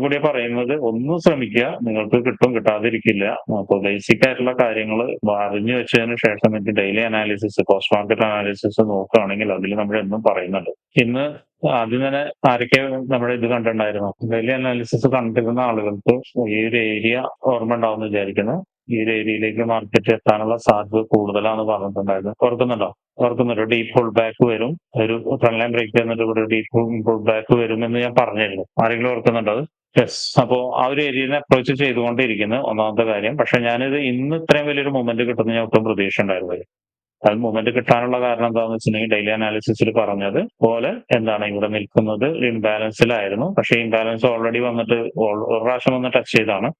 കൂടി പറയുന്നത് ഒന്നും ശ്രമിക്കുക. നിങ്ങൾക്ക് കിട്ടും കിട്ടാതിരിക്കില്ല. അപ്പൊ ബേസിക് ആയിട്ടുള്ള കാര്യങ്ങൾ അറിഞ്ഞു വെച്ചതിന് ശേഷം എനിക്ക് daily analysis post market analysis നോക്കുകയാണെങ്കിൽ അതിൽ നമ്മൾ എന്നും പറയുന്നുണ്ട്. ഇന്ന് ആദ്യം തന്നെ ആരൊക്കെ നമ്മുടെ ഇത് കണ്ടിട്ടുണ്ടായിരുന്നു? ഡെയിലി അനാലിസിസ് കണ്ടിരുന്ന ആളുകൾക്ക് ഈ ഒരു ഏരിയ ഓർമ്മ ഉണ്ടാവും വിചാരിക്കുന്നു. ഈ ഒരു ഏരിയയിലേക്ക് മാർക്കറ്റ് എത്താനുള്ള സാധ്യത കൂടുതലാണെന്ന് പറഞ്ഞിട്ടുണ്ടായിരുന്നു. ഓർക്കുന്നുണ്ടോ? ഓർക്കുന്നുണ്ടോ? ഡീപ്പ് പുൾ ബാക്ക് വരും. ഒരു ഫ്രണ്ട് ലൈൻ ബ്രേക്ക് ചെയ്യുന്നിട്ട് ഇവിടെ ഡീപ്പ് പുൾ ബാക്ക് വരും എന്ന് ഞാൻ പറഞ്ഞിരുന്നു. ആരെങ്കിലും ഓർക്കുന്നുണ്ടോ അത്? യെസ് അപ്പോ ആ ഒരു ഏരിയനെ അപ്രോച്ച് ചെയ്തുകൊണ്ടിരിക്കുന്നു ഒന്നാമത്തെ കാര്യം. പക്ഷെ ഞാനിത് ഇന്ന് ഇത്രയും വലിയൊരു മൊമെന്റ് കിട്ടുന്ന ഞാൻ ഒട്ടും പ്രതീക്ഷ ഉണ്ടായിരുന്നില്ല അത് മൊമെന്റ് കിട്ടാനുള്ള കാരണം എന്താണെന്ന് വെച്ചിട്ടുണ്ടെങ്കിൽ ഡെയിലി അനാലിസിസിൽ പറഞ്ഞത് പോലെ എന്താണ് ഇവിടെ നിൽക്കുന്നത് ഇംബാലൻസിലായിരുന്നു പക്ഷെ ഇംബാലൻസ് ഓൾറെഡി വന്നിട്ട് ഒരു പ്രാവശ്യം വന്ന് ടച്ച് ചെയ്താണ്.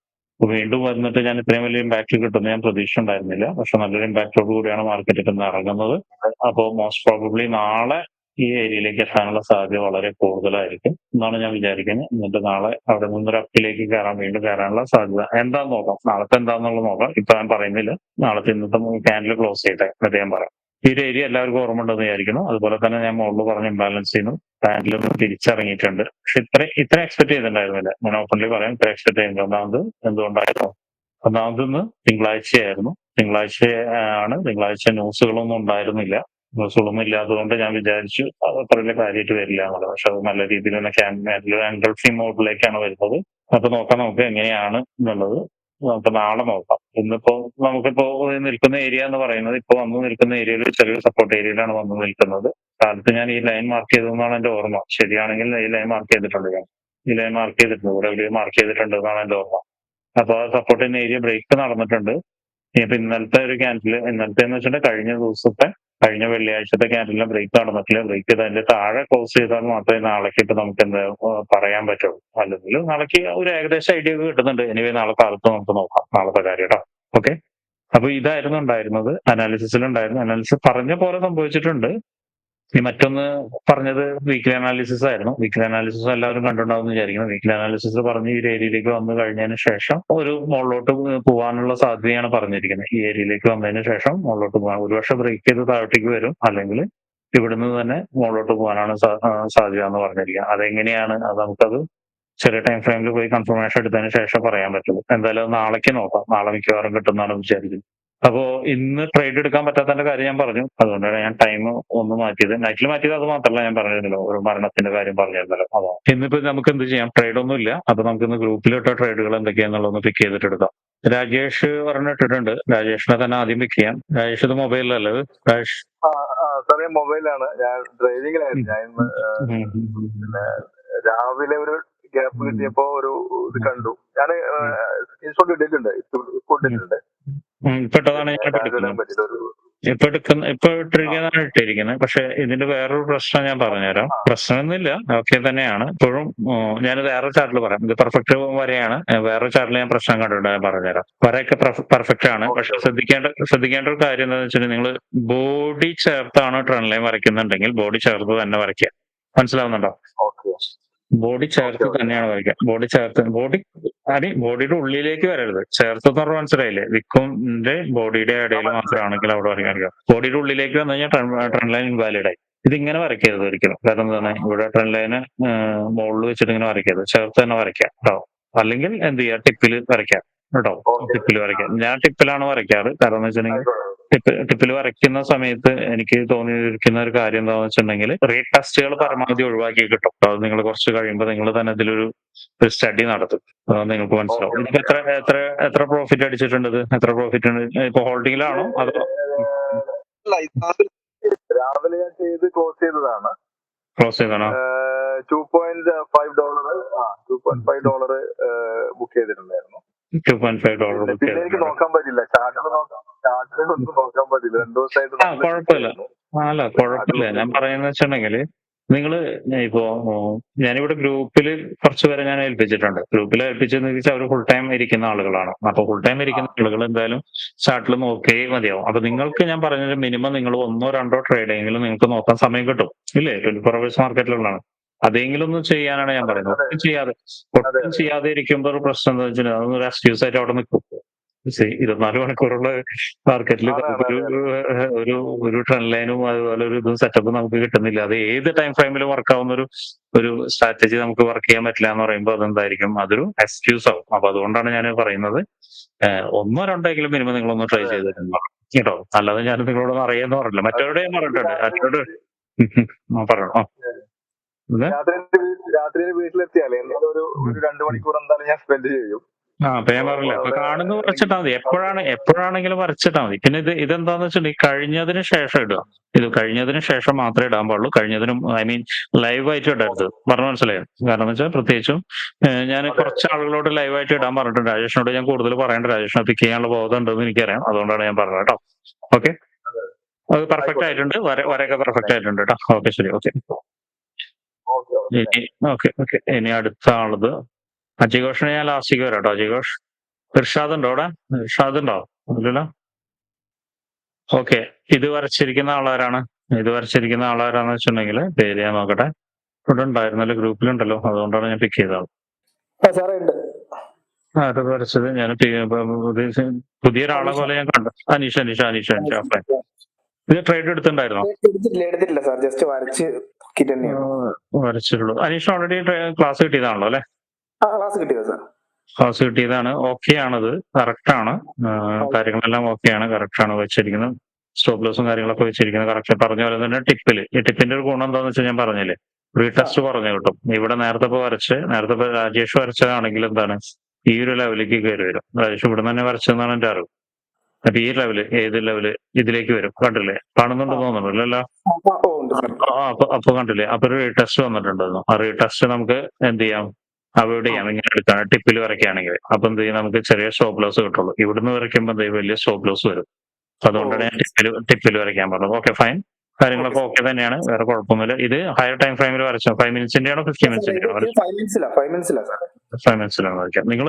വീണ്ടും വന്നിട്ട് ഞാൻ ഇത്രയും വലിയ ഇമ്പാക്ട് കിട്ടുന്ന ഞാൻ പ്രതീക്ഷ ഉണ്ടായിരുന്നില്ല പക്ഷെ നല്ലൊരു ഇമ്പാക്റ്റോട് കൂടിയാണ് മാർക്കറ്റിൽ നിന്ന് ഇറങ്ങുന്നത്. അപ്പോൾ മോസ്റ്റ് പ്രോബബ്ലി നാളെ ഈ ഏരിയയിലേക്ക് എത്താനുള്ള സാധ്യത വളരെ കൂടുതലായിരിക്കും എന്നാണ് ഞാൻ വിചാരിക്കുന്നത്. എന്നിട്ട് നാളെ അവിടെ നിന്നൊരു അപ്പിലേക്ക് കയറാൻ വീണ്ടും കയറാനുള്ള സാധ്യത. എന്താന്ന് നോക്കാം. നാളത്തെ എന്താന്നുള്ളത് നോക്കാം. ഇപ്പൊ ഞാൻ പറയുന്നില്ല. നാളത്തെ ഇന്നത്തെ ക്യാൻഡിൽ ക്ലോസ് ചെയ്തേ എന്നിട്ട് ഞാൻ പറയാം. ഈ ഒരു ഏരിയ എല്ലാവർക്കും ഓർമ്മ ഉണ്ടെന്ന് വിചാരിക്കുന്നു. അതുപോലെ തന്നെ ഞാൻ മുകളിൽ പറഞ്ഞ ഇംബാലൻസ് ചെയ്യുന്നു. ക്യാൻഡിൽ തിരിച്ചിറങ്ങിയിട്ടുണ്ട്. പക്ഷെ ഇത്ര ഇത്ര എക്സ്പെക്ട് ചെയ്തിട്ടുണ്ടായിരുന്നില്ല. ഞാൻ ഓപ്പൺലി പറയാം ഇത്ര എക്സ്പെക്ട് ചെയ്യുന്നു ഒന്നാമത് എന്തുകൊണ്ടായിരുന്നു? ഒന്നാമത് ഇന്ന് തിങ്കളാഴ്ചയായിരുന്നു. തിങ്കളാഴ്ച ആണ്. തിങ്കളാഴ്ച ന്യൂസുകളൊന്നും ഉണ്ടായിരുന്നില്ല. ന്യൂസുകളൊന്നും ഇല്ലാത്തതുകൊണ്ട് ഞാൻ വിചാരിച്ചു അത് അത്ര വലിയ കാര്യമായിട്ട് വരില്ല എന്നുള്ളത്. പക്ഷെ അത് നല്ല രീതിയിൽ തന്നെ ക്യാമ്പ് എൻഗൾഫി മോഡിലേക്കാണ് വരുന്നത്. അപ്പൊ നോക്കാം നമുക്ക് എങ്ങനെയാണ് എന്നുള്ളത് നമുക്ക് നാളെ നോക്കാം. ഇന്നിപ്പോ നമുക്കിപ്പോ നിൽക്കുന്ന ഏരിയ എന്ന് പറയുന്നത് ഇപ്പൊ വന്നു നിൽക്കുന്ന ഏരിയയിൽ ചെറിയ സപ്പോർട്ട് ഏരിയയിലാണ് വന്നു നിൽക്കുന്നത്. കാലത്ത് ഞാൻ ഈ ലൈൻ മാർക്ക് ചെയ്തതെന്നാണ് എന്റെ ഓർമ്മ. ശരിയാണെങ്കിൽ ഈ ലൈൻ മാർക്ക് ചെയ്തിട്ടുണ്ട് ഞാൻ. ഈ ലൈൻ മാർക്ക് ചെയ്തിട്ടുണ്ട്. ഇവിടെ വലിയ മാർക്ക് ചെയ്തിട്ടുണ്ട് എന്നാണ് എന്റെ ഓർമ്മ. അപ്പൊ ആ സപ്പോർട്ടിന്റെ ഏരിയ ബ്രേക്ക് നടന്നിട്ടുണ്ട്. ഇപ്പൊ ഇന്നലത്തെ ഒരു ക്യാൻസൽ ഇന്നലത്തെ എന്ന് വെച്ചിട്ടുണ്ടെങ്കിൽ കഴിഞ്ഞ ദിവസത്തെ കഴിഞ്ഞ വെള്ളിയാഴ്ചത്തെ ക്യാൻഡിലിന് ബ്രേക്ക് നടന്നിട്ടില്ല. ബ്രേക്ക് ചെയ്ത് അതിന്റെ താഴെ ക്ലോസ് ചെയ്താൽ മാത്രമേ നാളേക്ക് ഇപ്പൊ നമുക്ക് എന്താ പറയാൻ പറ്റുള്ളൂ. അല്ലെങ്കിൽ നാളേക്ക് ഒരു ഏകദേശം ഐഡിയ ഒക്കെ കിട്ടുന്നുണ്ട്. എനിവേ നാളെ കാലത്ത് നമുക്ക് നോക്കാം. നാളത്തെ കാര്യം കേട്ടോ. ഓക്കെ അപ്പൊ ഇതായിരുന്നു ഉണ്ടായിരുന്നത്. അനാലിസിസിൽ ഉണ്ടായിരുന്നു. അനാലിസിസ് പറഞ്ഞ പോലെ സംഭവിച്ചിട്ടുണ്ട്. ഈ മറ്റൊന്ന് പറഞ്ഞത് വീക്ക്ലി അനാലിസിസ് ആയിരുന്നു. വീക്ക്ലി അനാലിസിസ് എല്ലാവരും കണ്ടിട്ടുണ്ടാവും എന്ന് വിചാരിക്കുന്നു. വീക്ക്ലി അനാലിസിസ് പറഞ്ഞ് ഈ ഏരിയയിലേക്ക് വന്നു കഴിഞ്ഞതിന് ശേഷം ഒരു മുകളിലോട്ട് പോകാനുള്ള സാധ്യതയാണ് പറഞ്ഞിരിക്കുന്നത്. ഈ ഏരിയയിലേക്ക് വന്നതിന് ശേഷം മുകളിലോട്ട് പോകാൻ വർഷം ബ്രേക്ക് ചെയ്ത് താഴോട്ടേക്ക് വരും. അല്ലെങ്കിൽ ഇവിടുന്ന് തന്നെ മുകളിലോട്ട് പോകാനാണ് സാധ്യത എന്ന് പറഞ്ഞിരിക്കുക അതെങ്ങനെയാണ്? അത് നമുക്കത് ചെറിയ ടൈം ഫ്രെയിമിൽ പോയി കൺഫർമേഷൻ എടുത്തതിന് ശേഷം പറയാൻ പറ്റുള്ളൂ. എന്തായാലും നാളേക്ക് നോക്കാം. നാളെ മിക്കവാറും കിട്ടുന്നതാണ് വിചാരിക്കുന്നത്. അപ്പോ ഇന്ന് ട്രേഡ് എടുക്കാൻ പറ്റാത്തതിന്റെ കാര്യം ഞാൻ പറഞ്ഞു. അതുകൊണ്ടാണ് ഞാൻ ടൈം ഒന്ന് മാറ്റിയത്. നൈറ്റിൽ മാറ്റിയത് അത് മാത്രമല്ല ഞാൻ പറഞ്ഞിരുന്നല്ലോ. ഒരു മരണത്തിന്റെ കാര്യം പറഞ്ഞിരുന്നല്ലോ. അതോ ഇന്നിപ്പോ നമുക്ക് എന്ത് ചെയ്യാം? ട്രേഡ് ഒന്നും ഇല്ല. അപ്പൊ നമുക്ക് ഇന്ന് ഗ്രൂപ്പിലിട്ട ട്രേഡുകൾ എന്തൊക്കെയാന്നുള്ളതൊന്ന് പിക്ക് ചെയ്തിട്ട് എടുക്കാം. രാജേഷ് പറഞ്ഞിട്ടിട്ടുണ്ട് രാജേഷിനെ തന്നെ ആദ്യം പിക്ക് ചെയ്യാം. രാജേഷ് ഇത് മൊബൈലല്ലേ രാജേഷ്? സാറേ മൊബൈലാണ് ഞാൻ ഡ്രൈവിംഗിലായിരുന്നു ഞാൻ ഇന്ന്. രാവിലെ ഒരു ഗ്യാപ്പ് കിട്ടിയപ്പോ ഒരു ഇത് കണ്ടു. ഞാൻ ഇൻസ്റ്റോൾ ഇട്ടിട്ടുണ്ട്. ഇൻസ്റ്റോൾ ഇട്ടിട്ടുണ്ട് ഉം, ഇപ്പൊ ഞാൻ ഇപ്പൊ എടുക്കുന്നത്. ഇപ്പൊ എടുക്കുന്ന ഇപ്പൊ ഇട്ടിരിക്കുന്നതാണ് ഇട്ടിരിക്കുന്നത്. പക്ഷെ ഇതിന്റെ വേറൊരു പ്രശ്നം ഞാൻ പറഞ്ഞുതരാം. പ്രശ്നമൊന്നുമില്ല. ഓക്കെ തന്നെയാണ്. ഇപ്പോഴും ഞാൻ വേറെ ചാർട്ടിൽ പറയാം. ഇത് പെർഫെക്റ്റ് വരെയാണ്. വേറെ ചാർട്ടിൽ ഞാൻ പ്രശ്നം കണ്ടിട്ടുണ്ട്. ഞാൻ പറഞ്ഞുതരാം. വരെയൊക്കെ പെർഫെക്റ്റ് ആണ്. പക്ഷെ ശ്രദ്ധിക്കേണ്ട ശ്രദ്ധിക്കേണ്ട ഒരു കാര്യം എന്താണെന്ന് വെച്ചാൽ നിങ്ങൾ ബോഡി ചേർത്താണ് ട്രെൻഡ് ലൈൻ വരയ്ക്കുന്നുണ്ടെങ്കിൽ ബോഡി ചേർത്ത് തന്നെ വരയ്ക്കുക. മനസ്സിലാവുന്നുണ്ടോ? ബോഡി ചേർത്ത് തന്നെയാണ് വരയ്ക്കുക. ബോഡി ചേർത്ത് ബോഡി അടി ബോഡിയുടെ ഉള്ളിലേക്ക് വരരുത്. ചേർത്ത് എന്ന് പറഞ്ഞാൽ മനസ്സിലായില്ലേ? വിക്കുന്റെ ബോഡിയുടെ ഇടയിൽ മാത്രമാണെങ്കിൽ അവിടെ വരയ്ക്കാൻ കഴിയും. ബോഡിയുടെ ഉള്ളിലേക്ക് വന്നു കഴിഞ്ഞാൽ ട്രെൻഡ് ലൈൻ ഇൻവാലിഡ് ആയി. ഇത് ഇങ്ങനെ വരയ്ക്കരുത് ഒരിക്കലും. കാരണം എന്താണ്? ഇവിടെ ട്രെൻഡ് ലൈന് മുകളിൽ വെച്ചിട്ട് ഇങ്ങനെ വരയ്ക്കരുത്. ചേർത്ത് തന്നെ വരയ്ക്കാം കേട്ടോ. അല്ലെങ്കിൽ എന്ത് ചെയ്യുക? ടിപ്പിൽ വരയ്ക്കാം കേട്ടോ. ടിപ്പിൽ വരയ്ക്കാം ഞാൻ ടിപ്പിലാണ് വരയ്ക്കാറ്. കാരണം എന്ന് വെച്ചിട്ടുണ്ടെങ്കിൽ ടിപ്പ് ടിപ്പിൽ വരയ്ക്കുന്ന സമയത്ത് എനിക്ക് തോന്നിയിരിക്കുന്ന ഒരു കാര്യം എന്താണെന്ന് വെച്ചിട്ടുണ്ടെങ്കിൽ റീടെസ്റ്റുകൾ പരമാവധി ഒഴിവാക്കി കിട്ടും. അത് നിങ്ങൾ കുറച്ച് കഴിയുമ്പോൾ നിങ്ങൾ തന്നെ ഇതിലൊരു ഒരു സ്റ്റഡി നടത്തും. നിങ്ങൾക്ക് മനസ്സിലാവും. ഇതിപ്പോ എത്ര എത്ര എത്ര പ്രോഫിറ്റ് അടിച്ചിട്ടുണ്ട് എത്ര പ്രോഫിറ്റ് ഉണ്ട്? ഇപ്പൊ ഹോൾഡിംഗിലാണോ അതോ? രാവിലെ ഞാൻ ചെയ്ത് ക്ലോസ് ചെയ്തതാണ്. ക്ലോസ് ചെയ്താണോ ടു പോയിന്റ് ഫൈവ് ഡോളർ ആ two point five dollar book ചെയ്തിട്ടുണ്ടായിരുന്നു. ടു പോയിന്റ് ഫൈവ് ഡോളർ എനിക്ക് നോക്കാൻ പറ്റില്ല. ചാർട്ടർ നോക്കാം ഒന്നും നോക്കാൻ പറ്റില്ല. രണ്ടു ദിവസമായിട്ട് ആ, കുഴപ്പമില്ല. അല്ല കുഴപ്പമില്ല. ഞാൻ പറയുന്ന വെച്ചിട്ടുണ്ടെങ്കിൽ നിങ്ങൾ ഇപ്പോ ഞാനിവിടെ ഗ്രൂപ്പിൽ കുറച്ചു പേരെ ഞാൻ ഏൽപ്പിച്ചിട്ടുണ്ട്. ഗ്രൂപ്പിൽ ഏൽപ്പിച്ചെന്ന് വെച്ചാൽ അവർ ഫുൾ ടൈം ഇരിക്കുന്ന ആളുകളാണ്. അപ്പൊ ഫുൾ ടൈം ഇരിക്കുന്ന ആളുകൾ എന്തായാലും ചാർട്ടിൽ നോക്കിയേ മതിയാവും. അപ്പൊ നിങ്ങൾക്ക് ഞാൻ പറഞ്ഞത് മിനിമം നിങ്ങൾ ഒന്നോ രണ്ടോ ട്രേഡ് എങ്കിലും നിങ്ങൾക്ക് നോക്കാൻ സമയം കിട്ടും. ഇല്ലേ? ട്വന്റി ഫോർ അവേഴ്സ് മാർക്കറ്റിലുള്ളതാണ്. അതെങ്കിലും ഒന്ന് ചെയ്യാനാണ് ഞാൻ പറയുന്നത്. ഒട്ടും ചെയ്യാതെ ഒട്ടും ചെയ്യാതെ ഇരിക്കുമ്പോൾ ഒരു പ്രശ്നം എന്താ വെച്ചാൽ അതൊന്നും ഒരു എക്സ്ക്യൂസ് ആയിട്ട് അവിടെ നിൽക്കും. ഇരുപത്തിനാല് മണിക്കൂറുള്ള മാർക്കറ്റിൽ ഒരു ഒരു ട്രെൻഡ് ലൈനും അതുപോലെ ഒരു ഇതും സെറ്റപ്പും നമുക്ക് കിട്ടുന്നില്ല. അത് ഏത് ടൈം ഫ്രെയിമിൽ വർക്ക് ആവുന്ന ഒരു ഒരു സ്ട്രാറ്റജി നമുക്ക് വർക്ക് ചെയ്യാൻ പറ്റില്ല എന്ന് പറയുമ്പോൾ അതെന്തായിരിക്കും? അതൊരു എക്സ്ക്യൂസ് ആവും. അപ്പൊ അതുകൊണ്ടാണ് ഞാൻ പറയുന്നത് ഒന്നോ രണ്ടെങ്കിലും മിനിമം നിങ്ങളൊന്ന് ട്രൈ ചെയ്തിട്ടുണ്ട് കേട്ടോ? അല്ലാതെ ഞാൻ നിങ്ങളോട് അറിയാന്ന് പറഞ്ഞില്ല. മറ്റവരുടെ ഞാൻ പറഞ്ഞിട്ടുണ്ട്. മറ്റവരോട് പറയണം രാത്രി രാത്രി വീട്ടിലെത്തിയാലേ ഒരു ഒരു രണ്ട് മണിക്കൂർ എന്തായാലും ഞാൻ സ്പെൻഡ് ചെയ്യും. ആ അപ്പൊ ഞാൻ പറഞ്ഞില്ല അപ്പൊ കാണുന്നത് വരച്ചിട്ടാ മതി. എപ്പോഴാണ് എപ്പോഴാണെങ്കിലും വരച്ചിട്ടാ മതി. പിന്നെ ഇത് ഇതെന്താന്ന് വെച്ചിട്ടുണ്ടെങ്കിൽ കഴിഞ്ഞതിന് ശേഷം ഇടുക. ഇത് കഴിഞ്ഞതിന് ശേഷം മാത്രമേ ഇടാൻ പാടുള്ളൂ. കഴിഞ്ഞതിനും ഐ മീൻ ലൈവ് ആയിട്ട് ഇടരുത്. പറഞ്ഞു മനസ്സിലായോ? കാരണം എന്ന് വെച്ചാൽ പ്രത്യേകിച്ചും ഞാൻ കുറച്ച് ആളുകളോട് ലൈവ് ആയിട്ട് ഇടാൻ പറഞ്ഞിട്ടുണ്ട്. രാജേഷിനോട് ഞാൻ കൂടുതൽ പറയേണ്ട. രാജേഷിനെ പിക്ക് ചെയ്യാനുള്ള ബോധം ഉണ്ടെന്ന് എനിക്കറിയാം. അതുകൊണ്ടാണ് ഞാൻ പറഞ്ഞത് കേട്ടോ. ഓക്കെ അത് പെർഫെക്റ്റ് ആയിട്ടുണ്ട്. വര വരയൊക്കെ പെർഫെക്റ്റ് ആയിട്ടുണ്ട് കേട്ടോ. ഓക്കെ ശരി. ഓക്കെ ഓക്കെ ഓക്കെ ഇനി ഓക്കെ ഓക്കെ ഇനി അടുത്ത ആളത് അജയ് ഘോഷിനെ ഞാൻ ലാസ്റ്റിക്ക് വരാം കേട്ടോ അജയഘോഷ് ഇർഷാദ് ഉണ്ടോ അവിടെ? ഇർഷാദ് ഉണ്ടോ? ഇല്ലല്ലോ ഓക്കെ ഇത് വരച്ചിരിക്കുന്ന ആളാരാണ്? ഇത് വരച്ചിരിക്കുന്ന ആളാരാന്ന് വെച്ചിട്ടുണ്ടെങ്കിൽ പേര് ഞാൻ നോക്കട്ടെ. ഇവിടെ ഉണ്ടായിരുന്നല്ലോ ഗ്രൂപ്പിലുണ്ടല്ലോ അതുകൊണ്ടാണ് ഞാൻ പിക്ക് ചെയ്തത്. ആ സാറേ ഉണ്ട്. ആ അത് വരച്ചത് ഞാൻ പുതിയ ഒരാളെ പോലെ ഞാൻ കണ്ടു. അനീഷ് അനീഷ് അനീഷ് അനീഷ ഓക്കെ ഇത് ട്രേഡ് എടുത്തിട്ടുണ്ടായിരുന്നോ? വരച്ചിട്ടുള്ളൂ. അനീഷ് ഓൾറെഡി ക്ലാസ് കിട്ടിയതാണല്ലോ അല്ലെ? ക്ലാസ് കിട്ടിയോ സാർ. ക്ലാസ് കിട്ടിയതാണ്. ഓക്കെ ആണത്. കറക്റ്റ് ആണ്. കാര്യങ്ങളെല്ലാം ഓക്കെ ആണ്. കറക്റ്റ് ആണ് വെച്ചിരിക്കുന്നത് സ്റ്റോപ്പ് ലോസും കാര്യങ്ങളൊക്കെ വെച്ചിരിക്കുന്നത് കറക്റ്റ് പറഞ്ഞ പോലെ തന്നെ ടിപ്പിൽ ഈ ടിപ്പിന്റെ ഒരു ഗുണം എന്താണെന്ന് വെച്ചാൽ ഞാൻ പറഞ്ഞില്ലേ? റീടെസ്റ്റ് പറഞ്ഞു കിട്ടും. ഇവിടെ നേരത്തെ ഇപ്പോൾ വരച്ച് നേരത്തെ ഇപ്പോൾ രാജേഷ് വരച്ചതാണെങ്കിൽ എന്താണ്? ഈ ഒരു ലെവലിലേക്ക് കയറി വരും. രാജേഷ് ഇവിടെ തന്നെ വരച്ചതെന്നാണ് എന്റെ അറിവ്. അപ്പൊ ഈ ലെവൽ ഏത് ലെവൽ ഇതിലേക്ക് വരും? കണ്ടില്ലേ? കാണുന്നുണ്ടെന്ന് തോന്നുന്നു അല്ലല്ലോ? ആ അപ്പൊ അപ്പൊ കണ്ടില്ലേ? അപ്പൊ ഒരു റീടെസ്റ്റ് വന്നിട്ടുണ്ടായിരുന്നു. ആ റീടെസ്റ്റ് നമുക്ക് എന്ത് ചെയ്യാം? ചെയ്യാം ഇങ്ങനെ എടുക്കാൻ ടിപ്പിൽ വരയ്ക്കുകയാണെങ്കിൽ അപ്പൊ എന്ത് ചെയ്യും? നമുക്ക് ചെറിയ സ്റ്റോപ്പ് ലോസ് കിട്ടുള്ളൂ. ഇവിടുന്ന് വരയ്ക്കുമ്പോൾ എന്ത് ചെയ്യും വലിയ സ്റ്റോപ്പ് ലോസ് വരും. അതുകൊണ്ടാണ് ഞാൻ ടിപ്പിൽ ടിപ്പിൽ വരയ്ക്കാൻ പറഞ്ഞത്. ഓക്കെ ഫൈൻ കാര്യങ്ങളൊക്കെ ഓക്കെ തന്നെയാണ്. വേറെ കുഴപ്പമൊന്നുമില്ല. ഇത് ഹയർ ടൈം ഫ്രെയിമിൽ വരച്ചോ? ഫൈവ് മിനിറ്റ്സിന്റെ ആണോ ഫിഫ്റ്റി മിനിറ്റ്സിന്റെ ഫൈവ് മിനിറ്റ്സിലാണ് വരയ്ക്കാം നിങ്ങൾ